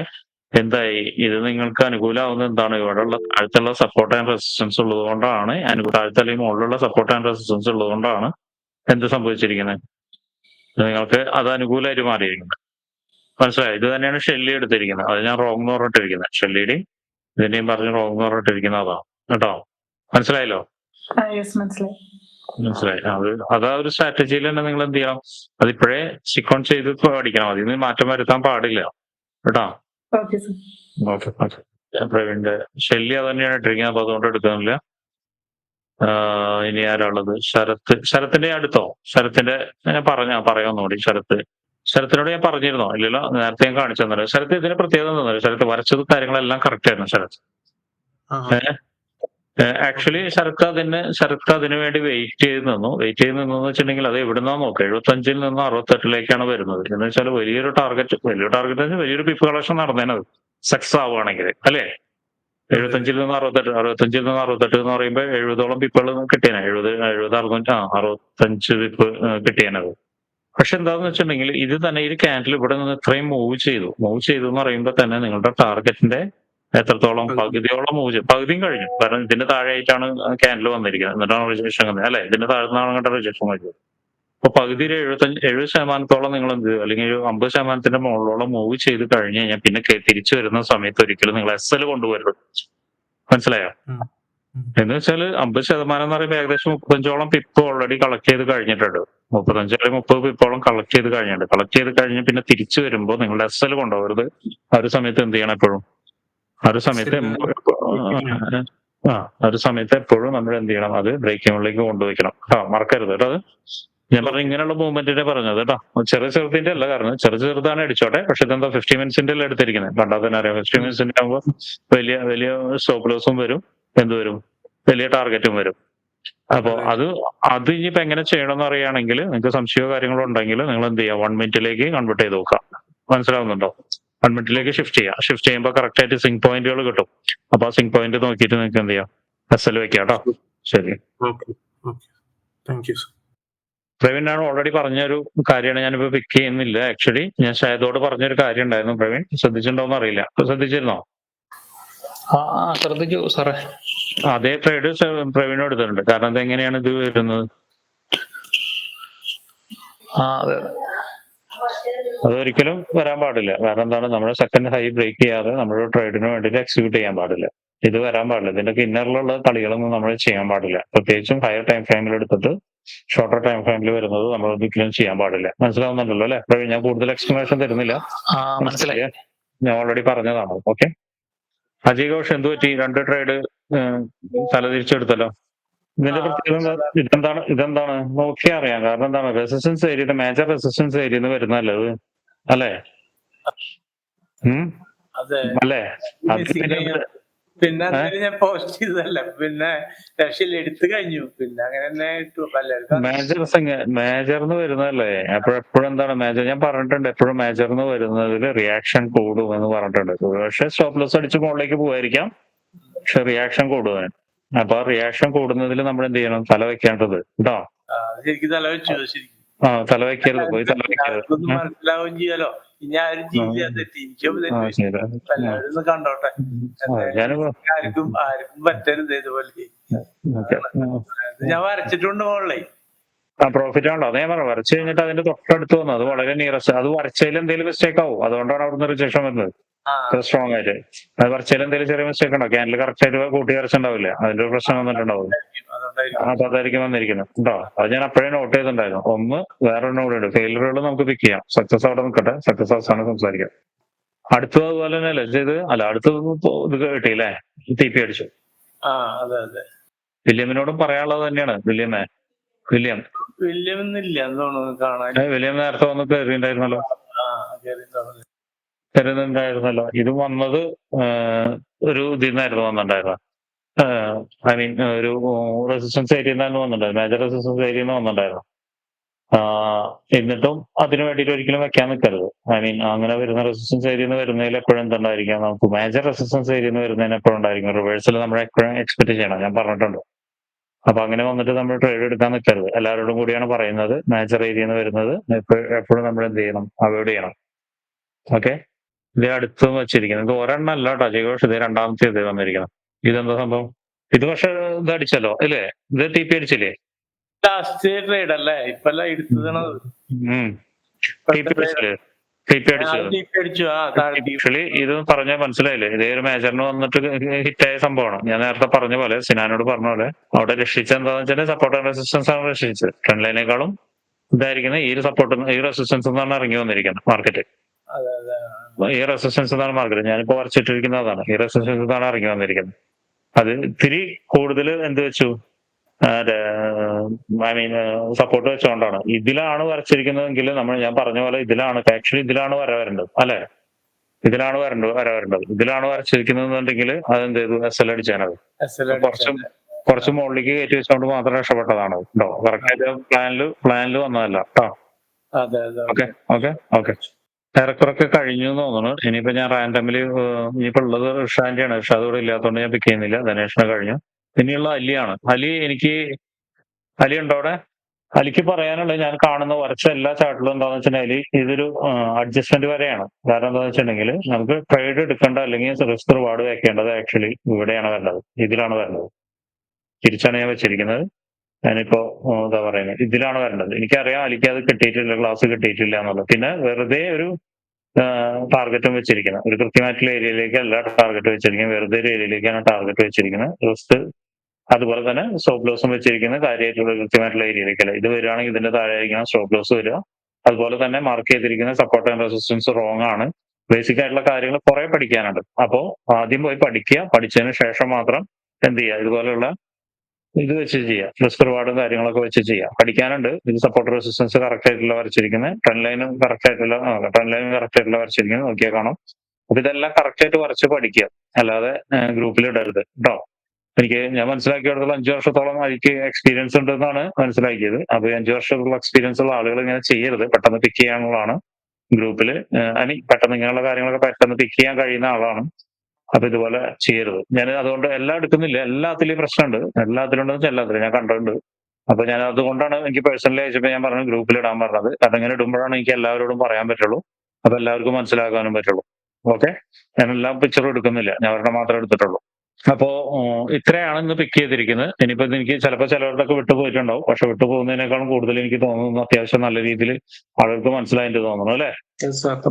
എന്തായി? ഇത് നിങ്ങൾക്ക് അനുകൂലമാവുന്നത് എന്താണ്? ഇവിടെയുള്ള താഴത്തുള്ള സപ്പോർട്ട് ആൻഡ് റെസിസ്റ്റൻസ് ഉള്ളത് കൊണ്ടാണ്. അനുകൂല താഴത്തെ അല്ലെങ്കിൽ മുകളിലുള്ള സപ്പോർട്ട് ആൻഡ് റെസിസ്റ്റൻസ് ഉള്ളത് കൊണ്ടാണ് എന്ത് സംഭവിച്ചിരിക്കുന്നത് നിങ്ങൾക്ക് അത് അനുകൂലമായിട്ട് മാറിയിരിക്കുന്നത് മനസ്സിലായി? ഇത് തന്നെയാണ് ഷെല്ലി എടുത്തിരിക്കുന്നത്. അത് ഞാൻ റോങ് എന്ന് പറഞ്ഞിട്ടിരിക്കുന്നത്. ഷെല്ലിയുടെയും ഇതിന്റെയും പറഞ്ഞ് റോങ് എന്ന് പറഞ്ഞിട്ടിരിക്കുന്നത് അതാണ്. കേട്ടോ? മനസ്സിലായല്ലോ? മനസ്സിലായി. മനസ്സിലായി. അത് അതാ ഒരു സ്ട്രാറ്റജിയിൽ തന്നെ നിങ്ങൾ എന്ത് ചെയ്യണം? അതിപ്പോഴേ സിക്കോൺ ചെയ്ത് പഠിക്കണം. അതിൽ നിന്ന് മാറ്റം വരുത്താൻ പാടില്ല. കേട്ടോ? ഓക്കെ പ്രവീണിന്റെ ശല്യ തന്നെയാണ് ഇട്ടിരിക്കുന്നത് അപ്പൊ അതുകൊണ്ട് എടുക്കുന്നില്ല. ഇനി ആരാളുള്ളത് ശരത്ത് ശരത്തിന്റെ അടുത്തോ ശരത്തിന്റെ ഞാൻ പറഞ്ഞ പറയാവുന്നൂടി ശരത്ത് ശരത്തിനോട് ഞാൻ പറഞ്ഞിരുന്നോ? ഇല്ലല്ലോ നേരത്തെ ഞാൻ കാണിച്ചു തന്നല്ലോ. ശരത്ത് ഇതിന് പ്രത്യേകത തന്നല്ലോ ശരത്ത് വരച്ചത് കാര്യങ്ങളെല്ലാം കറക്റ്റ് ആയിരുന്നു ശരത്ത്. ആക്ച്വലി ശരത്ത് അതിന് ശരത്ത് അതിനു വേണ്ടി വെയിറ്റ് ചെയ്ത് നിന്നു. വെയിറ്റ് ചെയ്ത് നിന്നു വെച്ചിട്ടുണ്ടെങ്കിൽ അത് എവിടുന്നാ നോക്കുക? എഴുപത്തി അഞ്ചിൽ നിന്ന് അറുപത്തെട്ടിലേക്കാണ് വരുന്നത്. എന്ന് വെച്ചാൽ വലിയൊരു ടാർഗറ്റ് വലിയ ടാർഗറ്റ് വലിയൊരു പിപ്പ് കളക്ഷൻ നടന്നേനത് സക്സസ് ആവുകയാണെങ്കിൽ അല്ലേ? എഴുപത്തഞ്ചിൽ നിന്ന് അറുപത്തെട്ട് അറുപത്തഞ്ചിൽ നിന്ന് അറുപത്തെട്ട് എന്ന് പറയുമ്പോൾ എഴുപതോളം പിപ്പുകൾ കിട്ടിയാണ് എഴുപത് എഴുപത് അറുപത്തഞ്ച് ആ അറുപത്തഞ്ച് പിപ്പ് കിട്ടിയേനത് പക്ഷെ എന്താന്ന് വെച്ചിട്ടുണ്ടെങ്കിൽ ഇത് തന്നെ ഈ ക്യാൻഡിൽ ഇവിടെ നിന്ന് ഇത്രയും മൂവ് ചെയ്തു. മൂവ് ചെയ്തു എന്ന് പറയുമ്പോൾ തന്നെ നിങ്ങളുടെ ടാർഗറ്റിന്റെ എത്രത്തോളം പകുതിയോളം മൂവ് ചെയ്തു പകുതിയും കഴിഞ്ഞു. കാരണം ഇതിന്റെ താഴെയായിട്ടാണ് ക്യാൻഡിൽ വന്നിരിക്കുന്നത്. എന്നിട്ടാണ് റിജക്ഷൻ വന്നത്. അല്ലെ? ഇതിന്റെ താഴെ നിന്നാണ് നിങ്ങളുടെ റിജക്ഷൻ വരുന്നത്. അപ്പൊ പകുതിയിൽ എഴുപത്തഞ്ച് എഴുപത് ശതമാനത്തോളം നിങ്ങൾ എന്ത്? അല്ലെങ്കിൽ ഒരു അമ്പത് ശതമാനത്തിന്റെ മുകളിലോളം മൂവ് ചെയ്ത് കഴിഞ്ഞ് കഴിഞ്ഞാൽ പിന്നെ തിരിച്ചു വരുന്ന സമയത്ത് ഒരിക്കലും നിങ്ങൾ എസ് എൽ കൊണ്ടുവരുത് മനസ്സിലായോ? എന്ന് വെച്ചാൽ അമ്പത് ശതമാനം എന്ന് പറയുമ്പോൾ ഏകദേശം മുപ്പത്തഞ്ചോളം പിപ്പ് ഓൾറെഡി കളക്ട് ചെയ്ത് കഴിഞ്ഞിട്ടുണ്ട്. മുപ്പത്തഞ്ച് അല്ലെങ്കിൽ മുപ്പത് പിപ്പോളം കളക്ട് ചെയ്ത് കഴിഞ്ഞിട്ടുണ്ട്. കളക്ട് ചെയ്ത് കഴിഞ്ഞ് പിന്നെ തിരിച്ചു വരുമ്പോൾ നിങ്ങളുടെ എസ് എൽ കൊണ്ടുപോകരുത് ആ ഒരു സമയത്ത് എന്ത് ചെയ്യണം എപ്പോഴും? ആ ഒരു സമയത്ത് ആ ഒരു സമയത്ത് എപ്പോഴും നമ്മൾ എന്ത് ചെയ്യണം? അത് ബ്രേക്കിങ്ങിലേക്ക് കൊണ്ടുവയ്ക്കണം. ആ മറക്കരുത് കേട്ടോ അത്. ഞാൻ പറഞ്ഞു ഇങ്ങനെയുള്ള മൂവ്മെന്റിന്റെ പറഞ്ഞത് കേട്ടോ. ചെറിയ ചെറുതിന്റെ അല്ല കാരണം ചെറിയ ചെറുതാണ് അടിച്ചോട്ടെ. പക്ഷെ ഇതെന്താ ഫിഫ്റ്റി മിനിറ്റ്സിന്റെ അല്ല എടുത്തിരിക്കുന്നത് പണ്ടാ തന്നെ അറിയാം. ഫിഫ്റ്റി മിനിറ്റ്സിന്റെ ആകുമ്പോൾ വലിയ വലിയ സ്റ്റോപ്പ് ലോസും വരും. എന്ത് വരും? വലിയ ടാർഗറ്റും വരും. അപ്പോ അത്. അത് ഇനിയിപ്പോ എങ്ങനെ ചെയ്യണമെന്ന് അറിയുകയാണെങ്കിൽ നിങ്ങൾക്ക് സംശയമോ കാര്യങ്ങളോ ഉണ്ടെങ്കിൽ നിങ്ങൾ എന്ത് ചെയ്യുക? വൺ മിനിറ്റിലേക്ക് കൺവേർട്ട് ചെയ്ത് നോക്കാം മനസ്സിലാവുന്നുണ്ടോ? വൺ മിനിറ്റിലേക്ക് ഷിഫ്റ്റ് ചെയ്യാം. ഷിഫ്റ്റ് ചെയ്യുമ്പോൾ കറക്റ്റ് ആയിട്ട് സിങ്ക് പോയിന്റുകൾ കിട്ടും. അപ്പൊ ആ സിങ്ക് പോയിന്റ് നോക്കിയിട്ട് നിങ്ങൾക്ക് എന്ത് ചെയ്യാം? എസ് എൽ വെക്കാം കേട്ടോ ശരി. പ്രവീൺ ആണ് ഓൾറെഡി പറഞ്ഞൊരു കാര്യമാണ് ഞാനിപ്പോ പിക്ക് ചെയ്യുന്നില്ല ആക്ച്വലി ഞാൻ ഷായതോട് പറഞ്ഞൊരു കാര്യം ഉണ്ടായിരുന്നു പ്രവീൺ ശ്രദ്ധിച്ചിട്ടുണ്ടോന്ന് അറിയില്ല. ശ്രദ്ധിച്ചിരുന്നോ? ശ്രദ്ധിച്ചു സാറേ. അതേ ട്രേഡ് പ്രവീണും എടുത്തിട്ടുണ്ട്. കാരണം അത് എങ്ങനെയാണ് ഇത് വരുന്നത്? ആ അതെ. അതൊരിക്കലും വരാൻ പാടില്ല. കാരണം എന്താണ്? നമ്മുടെ സെക്കൻഡ് ഹൈ ബ്രേക്ക് ചെയ്യാതെ നമ്മുടെ ട്രേഡിന് വേണ്ടിയിട്ട് എക്സിക്യൂട്ട് ചെയ്യാൻ പാടില്ല. ഇത് വരാൻ പാടില്ല. ഇതിന്റെ ഇന്നറിലുള്ള കളികളൊന്നും നമ്മൾ ചെയ്യാൻ പാടില്ല. പ്രത്യേകിച്ചും ഹയർ ടൈം ഫ്രെയിമിൽ എടുത്തിട്ട് ഷോർട്ടർ ടൈം ഫ്രെയിമിൽ വരുന്നത് നമ്മൾ ഒരിക്കലും ചെയ്യാൻ പാടില്ല. മനസ്സിലാവുന്നുണ്ടല്ലോ അല്ലെ? ഞാൻ കൂടുതൽ എക്സ്പ്ലനേഷൻ തരുന്നില്ല. മനസ്സിലായി. ഞാൻ ഓൾറെഡി പറഞ്ഞതാണ്. ഓക്കെ അജയ് ഘോഷ് എന്ത് പറ്റി? രണ്ട് ട്രേഡ് തലതിരിച്ചെടുത്തല്ലോ ഇതിന്റെ പ്രത്യേകത? ഇതെന്താണ്? ഇതെന്താണ്? നോക്കിയാ അറിയാം കാരണം എന്താണ്? Resistance area major resistance area വരുന്നല്ലേ അത്? അല്ലേ? അല്ലേ? പിന്നെ ഞാൻ പോസ്റ്റ് ചെയ്തതല്ല? പിന്നെ രക്ഷയിൽ എടുത്തു കഴിഞ്ഞു. പിന്നെ അങ്ങനെ തന്നെ മേജർ മേജർ എന്ന് വരുന്നതല്ലേ? അപ്പോഴെപ്പോഴും എന്താണ് മേജർ ഞാൻ പറഞ്ഞിട്ടുണ്ട് എപ്പോഴും മാനേജർന്ന് വരുന്നതിൽ റിയാക്ഷൻ കൂടും എന്ന് പറഞ്ഞിട്ടുണ്ട്. പക്ഷെ സ്റ്റോപ്പ് ലോസ് അടിച്ച് മുകളിലേക്ക് പോവായിരിക്കാം. പക്ഷെ റിയാക്ഷൻ കൂടുവാൻ. അപ്പൊ ആ റിയാക്ഷൻ കൂടുന്നതിൽ നമ്മൾ എന്ത് ചെയ്യണം? തല വെക്കേണ്ടത്. കേട്ടോ? ശരിക്കും തല വെച്ചു. ശരിക്കും. ആ തല പോയി തല മനസ്സിലാവുകയും ചെയ്യാലോ ഇനി ആരും ചെയ്യാൻ തെറ്റി എനിക്കും എല്ലാവരും ഒന്ന് കണ്ടോട്ടെ. ആർക്കും ആർക്കും പറ്റരുത് ഇതുപോലെ. ഞാൻ വരച്ചിട്ടുണ്ട് മോളേ ആ പ്രോഫിറ്റ് ആണല്ലോ. അതേ പറഞ്ഞു. വരച്ചു കഴിഞ്ഞിട്ട് അതിന്റെ തൊട്ടടുത്ത് വന്നു. അത് വളരെ നിയറസ്റ്റ് അത് വരച്ചതിൽ എന്തെങ്കിലും മിസ്റ്റേക്ക് ആവും. അതുകൊണ്ടാണ് അവിടുന്ന് റിജക്ഷൻ വരുന്നത് സ്ട്രോങ് ആയിട്ട്. അത് വരച്ചതിൽ എന്തെങ്കിലും ചെറിയ മിസ്റ്റേക്ക് ഉണ്ടോ? ക്യാൻഡിൽ കറക്റ്റ് ആയിട്ട് കൂട്ടി വരച്ചിട്ടുണ്ടാവില്ല? അതിന്റെ ഒരു പ്രശ്നം വന്നിട്ടുണ്ടാവും. അതായിരിക്കും. വന്നിരിക്കുന്നത്. കേട്ടോ അത് ഞാൻ അപ്പോഴേ നോട്ട് ചെയ്തിട്ടുണ്ടായിരുന്നു. ഒന്ന് വേറൊരെണ്ണം കൂടെ ഉണ്ട്. ഫെയിലറുകൾ നമുക്ക് പിക്ക് ചെയ്യാം. സക്സസ് അവിടെ നിൽക്കട്ടെ. സക്സസ് അവസാനം സംസാരിക്കാം. അടുത്തത് അതുപോലെ തന്നെ അല്ലേ? ചെയ്ത് അല്ല അടുത്തത് ഇപ്പൊ ഇത് കിട്ടിയില്ലേ? ടി പി അടിച്ചു. ആ അതെ അതെ. വില്യമിനോടും പറയാനുള്ളത് തന്നെയാണ് വില്യമേ. വില്യം. വില്യം കാണാൻ. വില്യം നേരത്തെ വന്ന് കയറിണ്ടായിരുന്നല്ലോ. കയറുന്നുണ്ടായിരുന്നല്ലോ ഇത് വന്നത് ഒരു ഇതിന്നായിരുന്നു വന്നിട്ടുണ്ടായിരുന്നത്. ഐ മീൻ ഒരു റെസിസ്റ്റൻസ് ഏരിയ വന്നിട്ടുണ്ടായിരുന്നു. മേജർ റെസിസ്റ്റൻസ് ഏരിയ വന്നിട്ടുണ്ടായിരുന്നു. എന്നിട്ടും അതിന് വേണ്ടിയിട്ട് ഒരിക്കലും വെക്കാൻ നിൽക്കരുത്. ഐ മീൻ അങ്ങനെ വരുന്ന റെസിസ്റ്റൻസ് ഏരിയ വരുന്നതിൽ എപ്പോഴും എന്തുണ്ടായിരിക്കാം നമുക്ക്? മേജർ റെസിസ്റ്റൻസ് ഏരിയ വരുന്നതിന് എപ്പോഴും ഉണ്ടായിരിക്കും. റിവേഴ്സിൽ നമ്മൾ എപ്പോഴും എക്സ്പെക്ട് ചെയ്യണം. ഞാൻ പറഞ്ഞിട്ടുണ്ട്. അപ്പൊ അങ്ങനെ വന്നിട്ട് നമ്മൾ ട്രേഡ് എടുക്കാൻ നിൽക്കരുത്. എല്ലാവരോടും കൂടിയാണ് പറയുന്നത്. മേജർ ഏരിയ വരുന്നത് എപ്പോഴും നമ്മൾ എന്ത് ചെയ്യണം? അവോയ്ഡ് ചെയ്യണം. ഓക്കെ? ഇത് അടുത്തും വെച്ചിരിക്കുന്നത് ഇത് ഒരെണ്ണം അല്ല കേട്ടോ. ജയഘോഷ് ഇത് രണ്ടാമത്തെ ഇത് ഇതെന്താ സംഭവം? ഇത് പക്ഷെ ഇത് അടിച്ചല്ലോ അല്ലേ? ഇത് ടി പി അടിച്ചില്ലേ? ലാസ്റ്റ് ട്രേഡ് അല്ലേ? ഇപ്പല്ല ആക്ച്വലി ഇത് പറഞ്ഞ മനസ്സിലായില്ലേ? ഇതേ ഒരു മേജറിന് വന്നിട്ട് ഹിറ്റായ സംഭവമാണ്. ഞാൻ നേരത്തെ പറഞ്ഞ പോലെ സിനാനോട് പറഞ്ഞ പോലെ അവിടെ രക്ഷിച്ച എന്താണെന്ന് വെച്ചാൽ സപ്പോർട്ട് ആൻഡ് റെസിസ്റ്റൻസ് ആണ് രക്ഷിച്ചത്. ഫ്രണ്ട് ലൈനേക്കാളും ഇതായിരിക്കുന്നത് ഈ ഒരു സപ്പോർട്ട് ഈ റെസിസ്റ്റൻസ് എന്നാണ് ഇറങ്ങി വന്നിരിക്കുന്നത് മാർക്കറ്റ് ഈ റെസിസ്റ്റൻസ് എന്നാണ് മാർക്കറ്റ് ഞാനിപ്പോ വരച്ചിട്ടിരിക്കുന്നത് അതാണ്. ഈ റെസിസ്റ്റൻസ് എന്നാണ് ഇറങ്ങി വന്നിരിക്കുന്നത്. അത് ഇത്തിരി കൂടുതൽ എന്ത് വെച്ചു? ഐ മീൻ സപ്പോർട്ട് വെച്ചുകൊണ്ടാണ് ഇതിലാണ് വരച്ചിരിക്കുന്നതെങ്കിൽ നമ്മൾ ഞാൻ പറഞ്ഞ പോലെ ഇതിലാണ് ആക്ച്വലി ഇതിലാണ് വര വരേണ്ടത് അല്ലെ? ഇതിലാണ് വരേണ്ടത് വര വരേണ്ടത്. ഇതിലാണ് വരച്ചിരിക്കുന്നതെന്നുണ്ടെങ്കിൽ അതെന്ത് ചെയ്തു? എസ് എൽ അടിച്ചാനത് കുറച്ചും കുറച്ച് മുകളിലേക്ക് കയറ്റി വെച്ചുകൊണ്ട് മാത്രം രക്ഷപ്പെട്ടതാണ് കേട്ടോ. കറക്റ്റ് ആയിട്ട് പ്ലാനിൽ പ്ലാനിൽ വന്നതല്ല കേട്ടോ. ഓക്കെ ഓക്കെ ഓക്കെ ഏറെക്കുറൊക്കെ കഴിഞ്ഞു എന്ന് തോന്നുന്നു. ഇനിയിപ്പോ ഞാൻ റാൻഡമിൽ ഇനിയിപ്പോ ഉള്ളത് ഷാൻഡിയാണ് ഷാദ് ഇവിടെ ഇല്ലാത്തതുകൊണ്ട് ഞാൻ പിക്ക് ചെയ്യുന്നില്ല. ധനേഷിനെ കഴിഞ്ഞു. ഇനിയുള്ള അലിയാണ്. അലി എനിക്ക് അലി ഉണ്ടോ അവിടെ? അലിക്ക് പറയാനുള്ളത് ഞാൻ കാണുന്ന വരച്ച എല്ലാ ചാർട്ടിലും എന്താന്ന് വെച്ചിട്ടുണ്ടെങ്കിൽ ഇതൊരു അഡ്ജസ്റ്റ്മെന്റ് വരെയാണ്. കാരണം എന്താണെന്ന് വെച്ചിട്ടുണ്ടെങ്കിൽ നമുക്ക് ട്രേഡ് എടുക്കേണ്ട അല്ലെങ്കിൽ റിസ്ക് റിവാർഡ് വെക്കേണ്ടത് ആക്ച്വലി ഇവിടെയാണ് വരേണ്ടത് ഇതിലാണ് വരേണ്ടത് തിരിച്ചാണ് ഞാൻ വെച്ചിരിക്കുന്നത്. ഞാനിപ്പോ എന്താ പറയുന്നത് ഇതിലാണ് വരേണ്ടത്. എനിക്കറിയാം അലിക്ക് അത് കിട്ടിയിട്ടില്ല ക്ലാസ് കിട്ടിയിട്ടില്ല എന്നുള്ളത്. പിന്നെ വെറുതെ ഒരു ടാർഗറ്റും വെച്ചിരിക്കുന്നത് ഒരു കൃത്യമായിട്ടുള്ള ഏരിയയിലേക്കല്ല ടാർഗറ്റ് വെച്ചിരിക്കുന്നത്. വെറുതെ ഒരു ഏരിയയിലേക്കാണ് ടാർഗറ്റ് വെച്ചിരിക്കുന്നത്. റിസ്ക് അതുപോലെ തന്നെ സ്റ്റോപ്പ് ലോസും വെച്ചിരിക്കുന്നത് കാര്യമായിട്ടുള്ള കൃത്യമായിട്ടുള്ള ഏരിയയിലേക്കല്ല. ഇത് വരികയാണെങ്കിൽ ഇതിന്റെ താഴെ ആയിരിക്കണം സ്റ്റോപ്പ് ലോസ് വരിക. അതുപോലെ തന്നെ മാർക്ക് ചെയ്തിരിക്കുന്ന സപ്പോർട്ട് ആൻഡ് റെസിസ്റ്റൻസ് റോങ് ആണ്. ബേസിക് ആയിട്ടുള്ള കാര്യങ്ങൾ കുറെ പഠിക്കാനുണ്ട്. അപ്പോൾ ആദ്യം പോയി പഠിക്കുക. പഠിച്ചതിന് ശേഷം മാത്രം എന്ത് ചെയ്യുക? ഇതുപോലെയുള്ള ഇത് വെച്ച് ചെയ്യാം. റിസ്ക് റിവാർഡും കാര്യങ്ങളൊക്കെ വെച്ച് ചെയ്യാം. പഠിക്കാനുണ്ട്. ഇത് സപ്പോർട്ട് റെസിസ്റ്റൻസ് കറക്റ്റ് ആയിട്ടുള്ള വരച്ചിരിക്കുന്നത് ട്രെൻഡ് ലൈനും കറക്റ്റ് ആയിട്ടുള്ള ട്രെൻഡ് ലൈനും കറക്റ്റ് ആയിട്ടുള്ള വരച്ചിരിക്കുന്നത് നോക്കിയാൽ കാണും. അപ്പൊ ഇതെല്ലാം കറക്റ്റ് ആയിട്ട് വരച്ച് പഠിക്കുക. അല്ലാതെ ഗ്രൂപ്പിൽ ഇടരുത് കേട്ടോ എനിക്ക് ഞാൻ മനസ്സിലാക്കിയെടുത്തോളം അഞ്ചു വർഷത്തോളം എനിക്ക് എക്സ്പീരിയൻസ് ഉണ്ടെന്നാണ് മനസ്സിലാക്കിയത്. അപ്പൊ അഞ്ചു വർഷത്തുള്ള എക്സ്പീരിയൻസ് ഉള്ള ആളുകൾ ഇങ്ങനെ ചെയ്യരുത്. പെട്ടെന്ന് പിക്ക് ചെയ്യാനുള്ളതാണ്. ഗ്രൂപ്പിൽ അനി പെട്ടെന്ന് ഇങ്ങനെയുള്ള കാര്യങ്ങളൊക്കെ പെട്ടെന്ന് പിക്ക് ചെയ്യാൻ കഴിയുന്ന ആളാണ്. അപ്പൊ ഇതുപോലെ ചെയ്യരുത്. ഞാൻ അതുകൊണ്ട് എല്ലാം എടുക്കുന്നില്ല. എല്ലാത്തിലും പ്രശ്നമുണ്ട്. എല്ലാത്തിലും ഉണ്ടെന്ന് വെച്ചാൽ എല്ലാത്തിലും ഞാൻ കണ്ടിട്ടുണ്ട്. അപ്പൊ ഞാൻ അതുകൊണ്ടാണ് എനിക്ക് പേഴ്സണലി അയച്ചപ്പോ ഞാൻ പറഞ്ഞു ഗ്രൂപ്പിൽ ഇടാൻ പറഞ്ഞത്. കാരണം ഇങ്ങനെ ഇടുമ്പോഴാണ് എനിക്ക് എല്ലാവരോടും പറയാൻ പറ്റുള്ളൂ. അപ്പൊ എല്ലാവർക്കും മനസ്സിലാക്കാനും പറ്റുള്ളൂ. ഓക്കെ ഞാൻ എല്ലാ പിക്ചറും എടുക്കുന്നില്ല. ഞാൻ അവരുടെ മാത്രമേ എടുത്തിട്ടുള്ളൂ. അപ്പോ ഇത്രയാണ് ഇന്ന് പിക്ക് ചെയ്തിരിക്കുന്നത്. ഇനിയിപ്പോ എനിക്ക് ചിലപ്പോൾ ചിലവരുടെയൊക്കെ വിട്ടുപോയിട്ടുണ്ടാവും പക്ഷെ വിട്ടുപോകുന്നതിനേക്കാളും കൂടുതൽ എനിക്ക് തോന്നുന്നു അത്യാവശ്യം നല്ല രീതിയിൽ ആളുകൾക്ക് മനസ്സിലായിട്ട് തോന്നുന്നു അല്ലെ?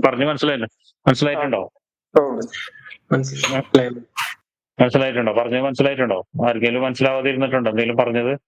പറഞ്ഞു മനസ്സിലായി മനസ്സിലായിട്ടുണ്ടോ? മനസ്സിലായിട്ടുണ്ടോ? പറഞ്ഞത് മനസ്സിലായിട്ടുണ്ടോ? ആർക്കെങ്കിലും മനസ്സിലാവാതിരുന്നിട്ടുണ്ടോ? എന്തെങ്കിലും പറഞ്ഞത്?